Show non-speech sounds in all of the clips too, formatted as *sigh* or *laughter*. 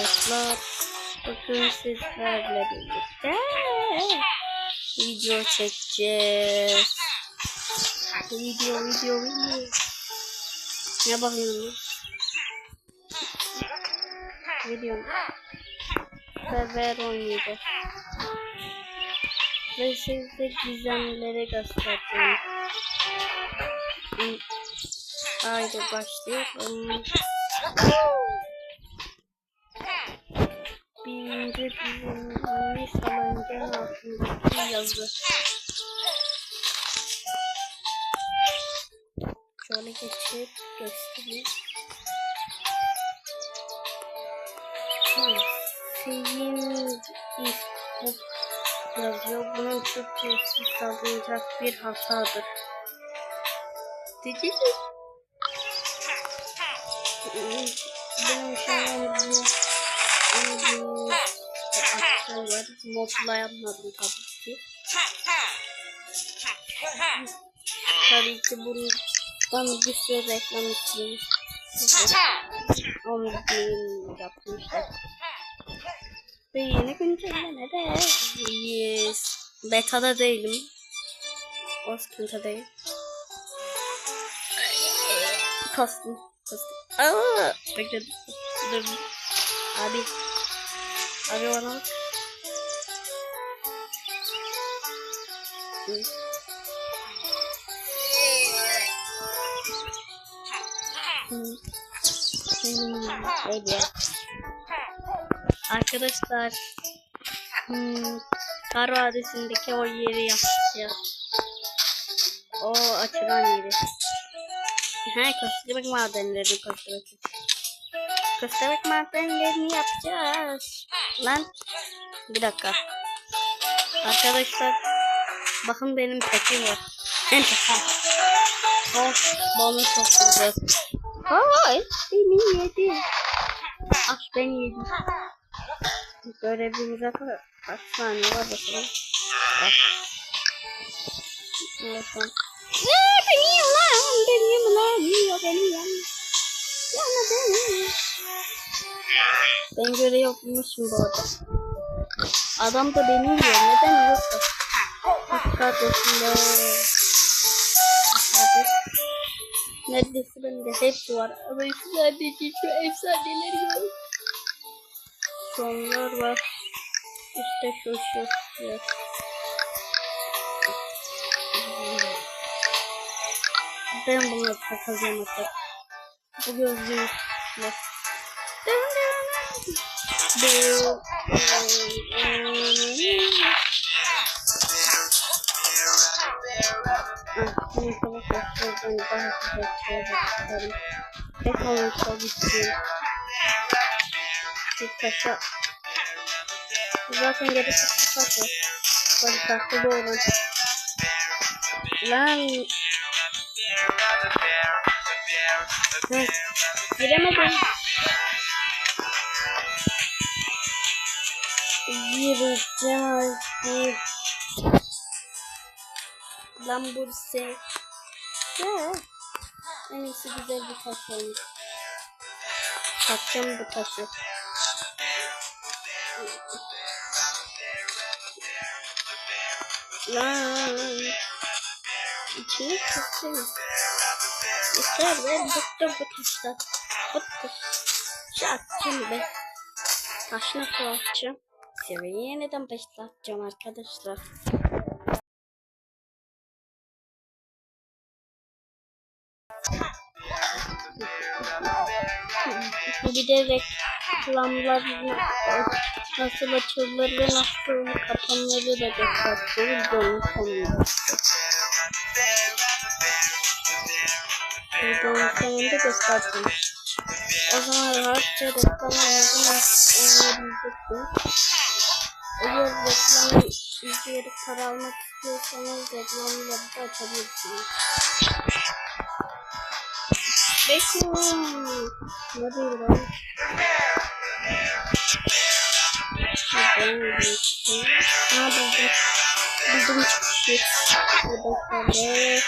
arkadaşlar. Bakın sizlerle birlikte video çekeceğiz. Video video video. Ne bakıyorsun? Video. Sever oynayacağız. Ve size gizemleri göstereceğim. Haydi başlayalım. Birinci dizimini salıncağın altındaki yazı. Şöyle geçip göstereyim. Seyin İskop yazıyor. Bunun Türkçesi salınacak bir hatadır. Dedi benim şeyim bu bu akşamlar modlayamadım tabii ki. Tabii ki bundan bir sürü reklam istiyoruz. Onu bir yapmışlar. Ve yeni güncelleme de yes. Beta'da değilim. Oskin'de değil. Kastım. Kastım. Aa, bekle. Dur. Abi. Abi bana öyle. Arkadaşlar hmm, Kar Vadisi'ndeki o yeri yapacağız. O açılan yeri. Ha köstebek madenleri köstebek. Köstebek madenlerini yapacağız. Lan bir dakika. Arkadaşlar bakın benim petim var. oh, balı çok güzel. Ay beni yedi. Ah beni yedi. Görevimize ka- kaç saniye var bakalım. Ah. Ne beni yiyor Ben görev yapmışım bu arada. Adam da beni yiyor. Neden yoksa? Dikkat de. Hadi. Neredeyse bende hepsi var. Ama sadece şu efsaneler yok. Sonlar var. İşte şu şu. şu. Ben bunları takacağım artık. Bu gözlüğü. Bak. Bunu sana göstereceğim. Daha güzel şeyler çıkarım. Tek olursa bitsin. Bir taşa. Zaten gerisi kısa Böyle farklı da olan. Lan. Hı. Giremedim. Gireceğim artık. Lan burası. Ya. En iyisi güzel bir taş olmuş. Satacağım bu taşı. Lan. İçine kısın. Yeter ben bıktım bu taştan. Bıktım. Şu atacağım be. Taş nasıl atacağım? Seviyeyi yeniden başlatacağım arkadaşlar. Bir de reklamlar nasıl açılır ve nasıl kapanları da göstereceğiz videonun sonunda. Videonun sonunda göstereceğim. O zaman rahatça reklam anlayacaksın. Eğer reklamı izleyerek para almak istiyorsanız reklamları da açabilirsiniz. Bekle. Ne diyor lan? Ha buldum. Buldum çıkışı. Burada şöyle.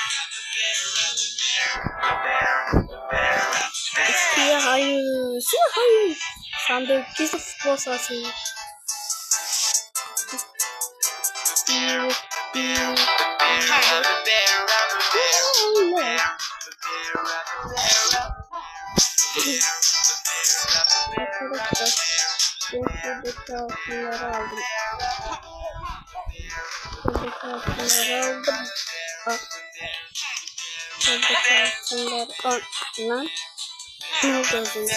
Siyah hayır. Siyah hayır. Sandık gizli futbol sahası. Bir, bir, I'm a bear, I'm a bear, bir. Arkadaşlar ben şuradaki altınları aldım. Şuradaki altınları aldım. Al. Şuradaki altınları al. Lan. Ne önce?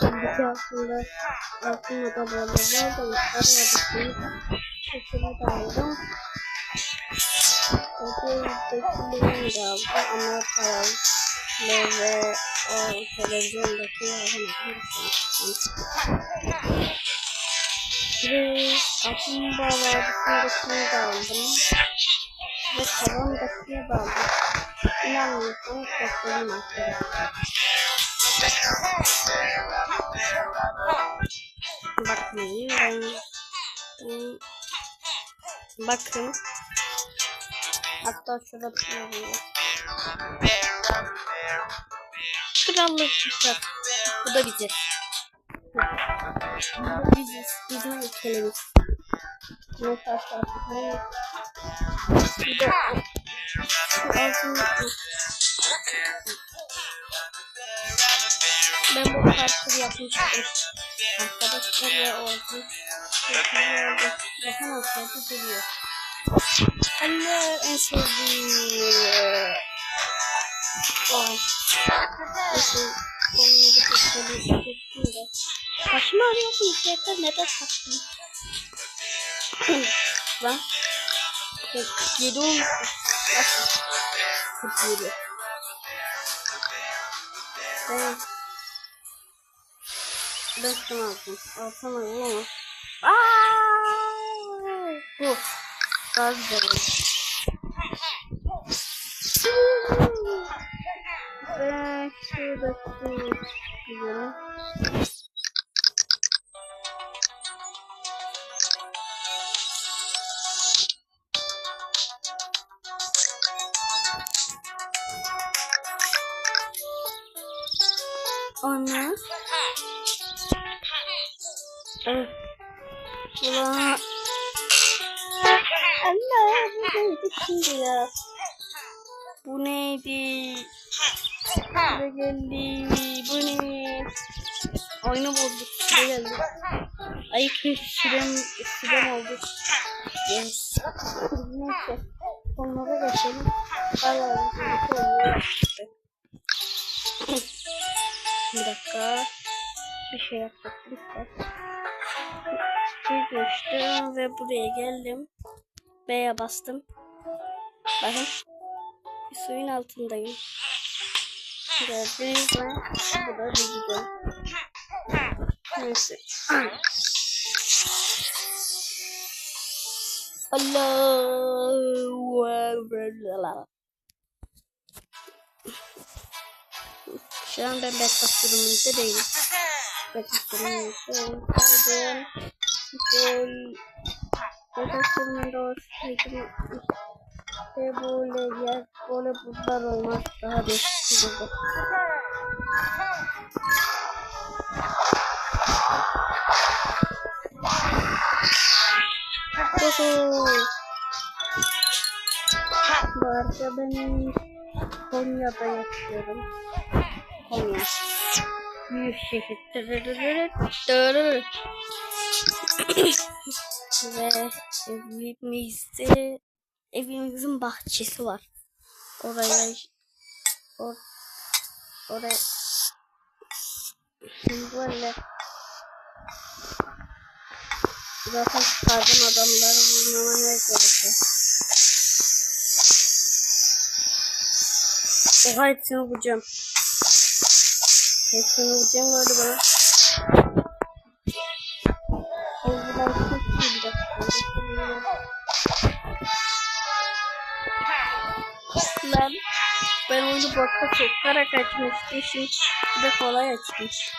Şuradaki altınları altın madalyaları aldım. Araya Şekeri de aldım. Ötekileri de aldım ama paralı ve o televizyondaki alamadım. Ve aklımda vadisindekini de aldım. Ve tavandakini de aldım. İnanmıyorsanız göstereyim arkadaşlar. Bakmayın ben... ben- Bakın. Hatta şurada şey oluyor. Krallık kitap. Bu da biziz. Bu biziz. Bizim ülkemiz. Ne taşlar. Şu altın ben bu parkuru yapmıştım. Ve oldu. Bakın ortada duruyor. Anne en sevdiğim. Oh. Neyse, onları de. Başımı ağrıyorsun yeter neden taktım? Lan. Bak, Yedi olmuş. Nasıl? Kırk yedi. Ben... Ben şunu aldım. Alsam ayım ama. Aaaa! Bu. Güzel oldu. Ve şuradaki güzeli. Ki sürem, sürem oldu. Yes. Neyse. Onlara geçelim. Bayağı bir şey oluyor. Bir dakika. Bir şey yapacaktım. Bir geçtim ve buraya geldim. B'ye bastım. Bakın. Bir suyun altındayım. Gördüğünüz gibi bu da video. Neyse. Ekber. Şu an ben bedbaht durumunda değilim. Bedbaht durumunda değilim. Gol. Bedbaht durumunda olsaydım işte böyle yer, böyle buzlar olmaz. Daha değişik olurdu. Oho. Bu arada ben Konya'da yaşıyorum. Konya. Büyük şehir. Ve evimizde evimizin bahçesi var. Oraya or, oraya böyle zaten çıkardım adamları vurmama ne gerekiyor. Oha hepsini vuracağım. Hepsini vuracağım öyle bana. Ezgi'den çok iyi bir dakika. Lan ben oyunu bokta sokarak açmıştım. Şimdi bir de kolay açmış.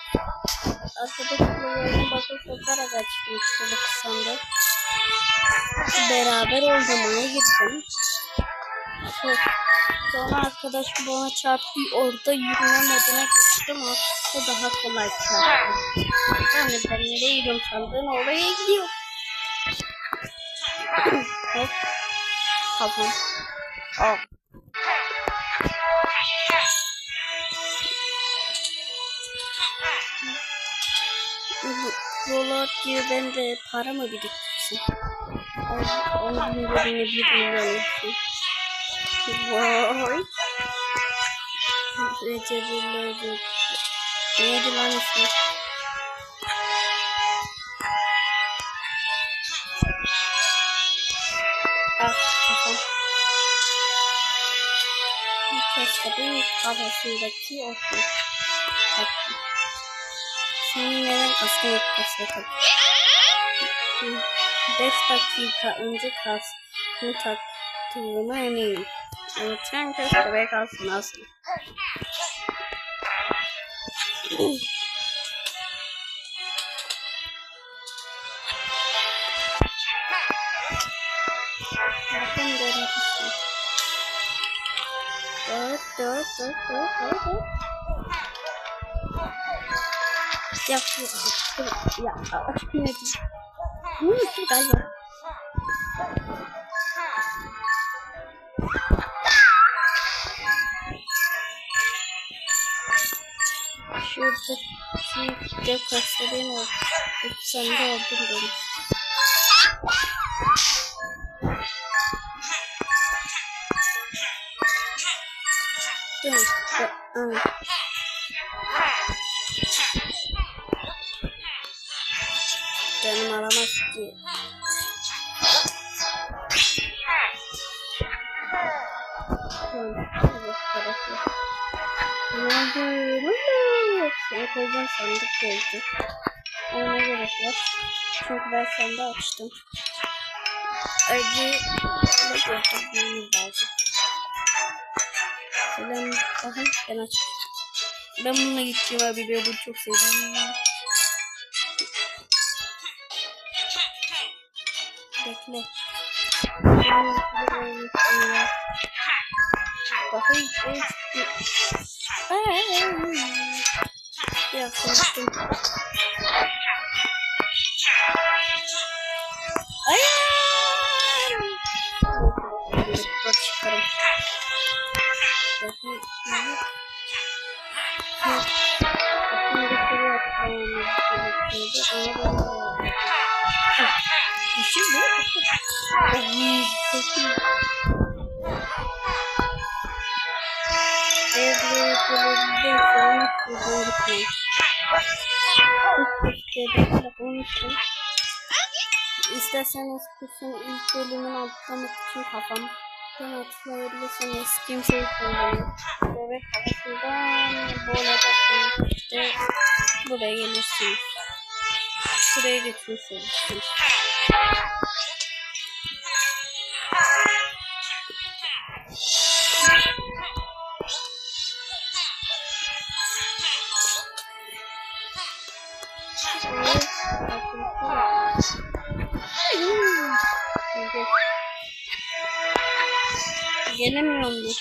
Arkadaşlar oyunu bokta sokarak açtım. Şurada kısamda. Beraber oynamaya gittim. Sonra arkadaşım bana çarptı. Orada yürüme moduna geçtim. O daha kolay çarptı. Yani ben nereye gidiyorum sandığın oraya gidiyor. Hop. Kafam. Al. Roller diyor ben de para mı biriktirsin? Onun günlerine bir milyon. Vay. Recep'in Neydi lan ismi? Ah kafam. Keşke kafasındaki olsun. Taktım. Kaskın yok kaskı 5 dakika önce kaskını taktığına eminim. Lütfen köşede kalsın aslında. Bakın görüntüsü. Dört, dört, dört, dört, dört, dört. Ya, ya, ya, ne diyeyim? Hmm, galiba. Şurada bir de kaslarım oldu. Sen de oldun demiş. Değil aramaz ki. Ne oldu? Sana koyacağım sandık geldi. Ona gerek var. Çünkü ben sandığı açtım. Önce ne göstermemiz lazım. Selam. Bakın ben aç. Ben bununla gideceğim abi. Ben bunu çok sevdim. Bekle. Çıktı. Ya konuştum. Yapılabileceksen doğru koy. İstediğinle konuşun. İsterseniz kursun ilk bölümünü atlamak için kafamdan atlayabilirsiniz. Kimseyi kullanın. Bebek kafasından böyle bakın. İşte buraya gelirsiniz. Şuraya geçmiş mu?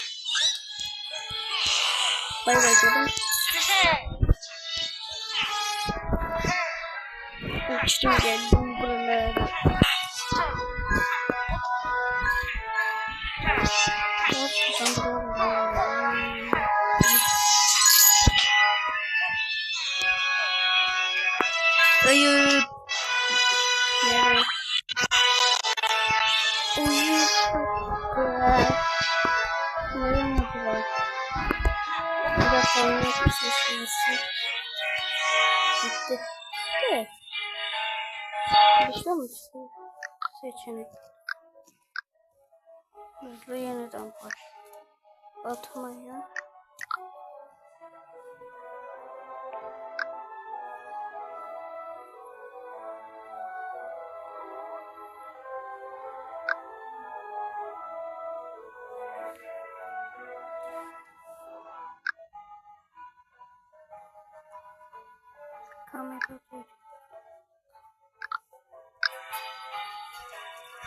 Bay bay canım. Uçtum geldim buralara. Hayır. Seçenek. Hızlı yeniden baş. Atmaya.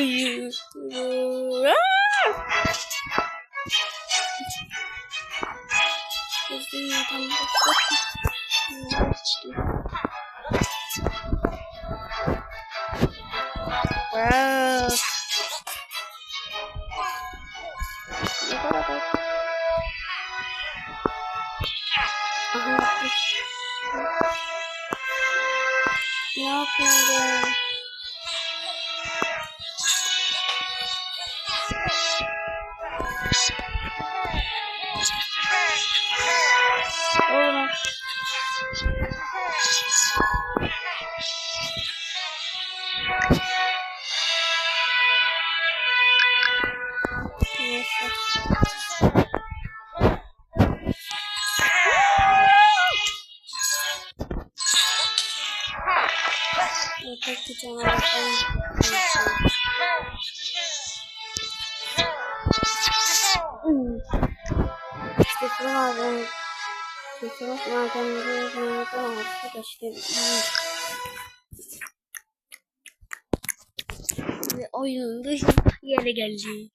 you. Sesini malzemeleri yazmaktan arkadaşlar. Ve oyunun dışında yere geldi.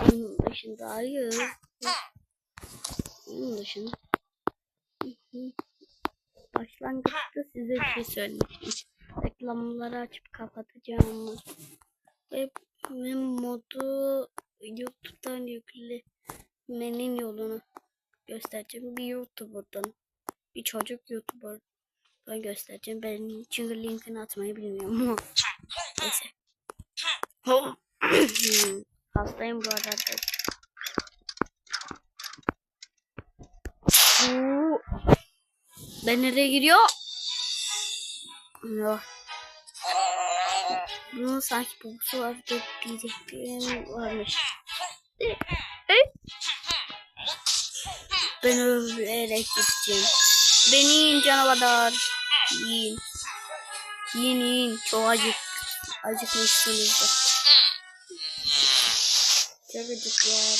Oyunun dışında hayır. Oyunun dışında. Başlangıçta size bir şey söylemiştim. Reklamları açıp kapatacağım. Ve modu YouTube'dan yüklemenin yolunu göstereceğim. Bir YouTuber'dan. Bir çocuk YouTuber'dan göstereceğim. Ben çünkü linkini atmayı bilmiyorum. *laughs* Neyse. Hmm, Hastayım bu arada. Ben nereye giriyor? Yok. Bunun sanki kokusu var diyeceklerim varmış. E? Ben ölerek gideceğim. Beni yiyin canavarlar. Yiyin. Yiyin yiyin. Çok acık. Acıkmışsınızdır. Çok acıklar.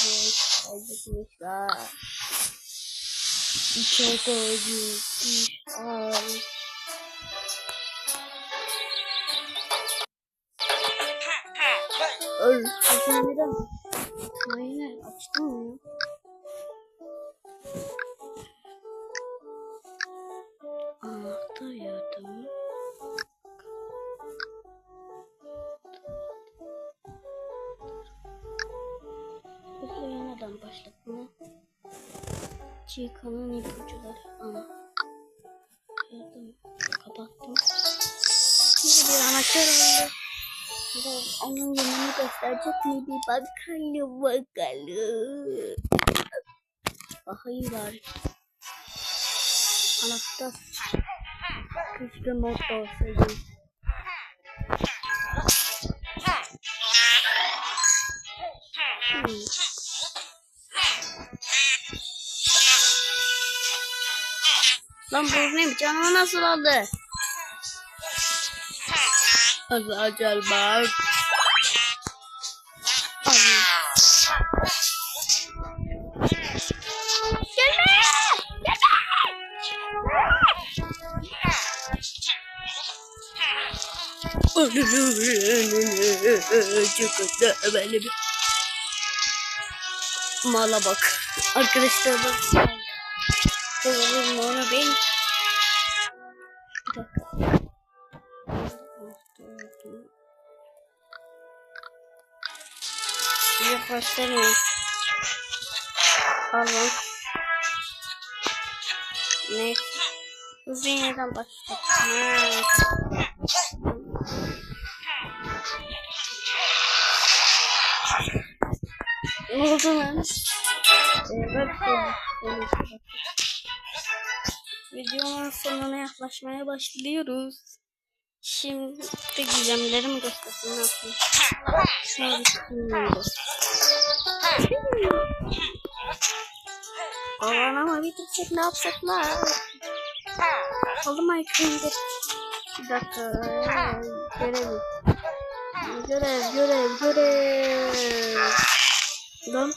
Acıkmışlar. Çok acıkmışlar. Öl. Sen neden? Aynen açtın mı ya? Biraz onun yemeğini gösterecek mi bir bakalım bakalım. Bakayım bari. Anahtar. Keşke modda olsaydı. Hmm. Lan bu neymiş? Canıma nasıl aldı? Hadi acel bak. Çıkıntı böyle bir mala bak. Arkadaşlar bak. Kızım onu ben. Yaklaştırmayın. Pardon. Neyse. Hızlı yeniden başlayalım. Ne oldu lan? Bak. videonun sonuna yaklaşmaya başlıyoruz. Şimdi gizemlerimi göstersin ne yapayım. Şöyle çıkıyoruz. Aman ama bitirsek ne yapsak lan? Oldu mu ayıklayınca? Bir dakika. Görev. Görev, görev, görev. Lan.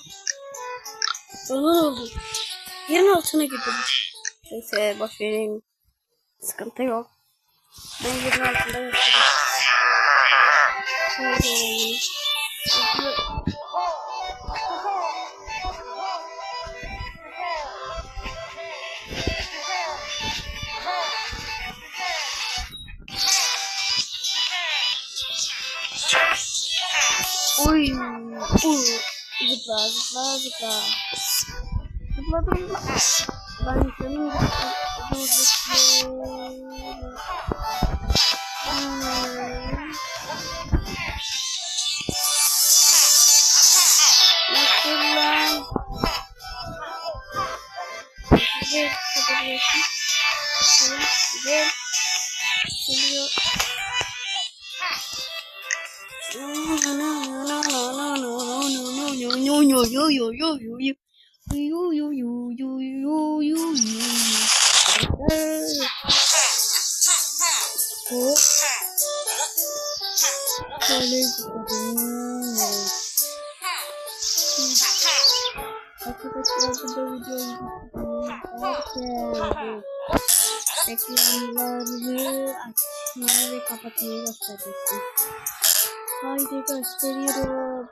Onun oldu. Yerin altına girdim. Neyse boş verin. Sıkıntı yok. Ben yerin altında yaşadım. Şöyle. Uy. Uy. Zıpla zıpla zıpla. Zıpladım zıpla. Ben senin gibi videoyu. Reklamları açmayı ve kapatmayı gösterecektim. Haydi gösteriyorum.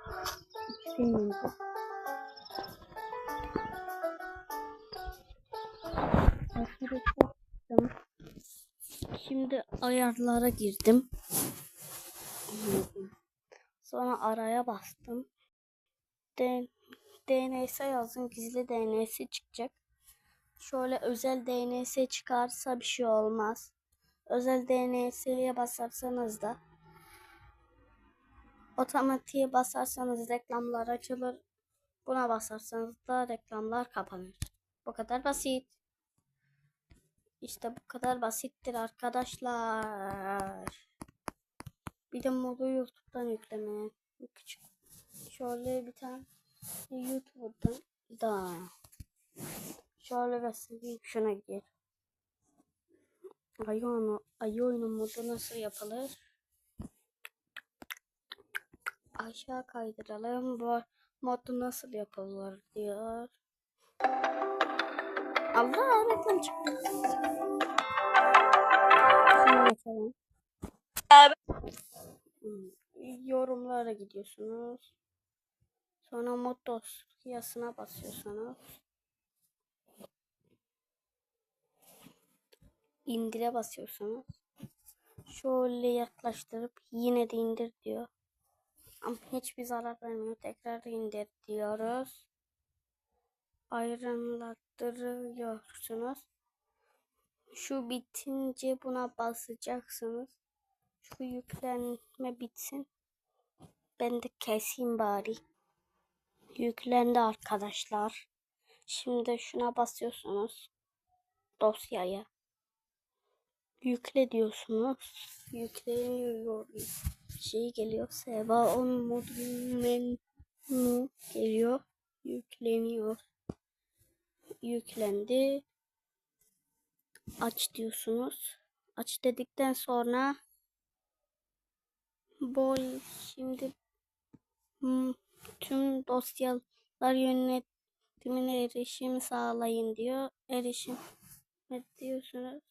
Tamam. Şimdi ayarlara girdim. Sonra araya bastım. D DNS yazın gizli DNS çıkacak. Şöyle özel DNS çıkarsa bir şey olmaz. Özel DNS'ye basarsanız da otomatiğe basarsanız reklamlar açılır. Buna basarsanız da reklamlar kapanır. Bu kadar basit. İşte bu kadar basittir arkadaşlar. Bir de modu YouTube'dan yüklemeye. Küçük. Şöyle bir tane YouTube'dan da. Şöyle göstereyim. Şuna gir. Ayı oyunu, ayı oyunu modu nasıl yapılır? Aşağı kaydıralım. Bu modu nasıl yapılır diyor. Allah reklam çıktı. Yorumlara gidiyorsunuz. Sonra mod dosyasına basıyorsunuz. indire basıyorsunuz. Şöyle yaklaştırıp yine de indir diyor. Ama hiçbir zarar vermiyor. Tekrar indir diyoruz. Ayrınlattırıyorsunuz. Şu bitince buna basacaksınız. Şu yüklenme bitsin. Ben de keseyim bari. Yüklendi arkadaşlar. Şimdi şuna basıyorsunuz. Dosyaya yükle diyorsunuz. Yükleniyor. Şey geliyor. Seva on modül menü geliyor. Yükleniyor. Yüklendi. Aç diyorsunuz. Aç dedikten sonra bol şimdi tüm dosyalar yönetimine erişim sağlayın diyor. Erişim diyorsunuz.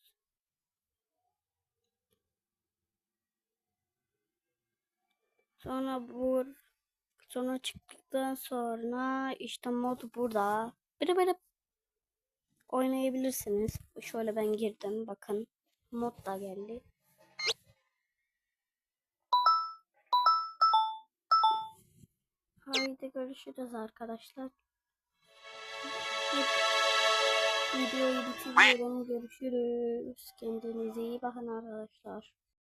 Sonra bu sonra çıktıktan sonra işte mod burada. Böyle böyle oynayabilirsiniz. Şöyle ben girdim. Bakın mod da geldi. Haydi görüşürüz arkadaşlar. Videoyu bitiriyorum. Görüşürüz. Kendinize iyi bakın arkadaşlar.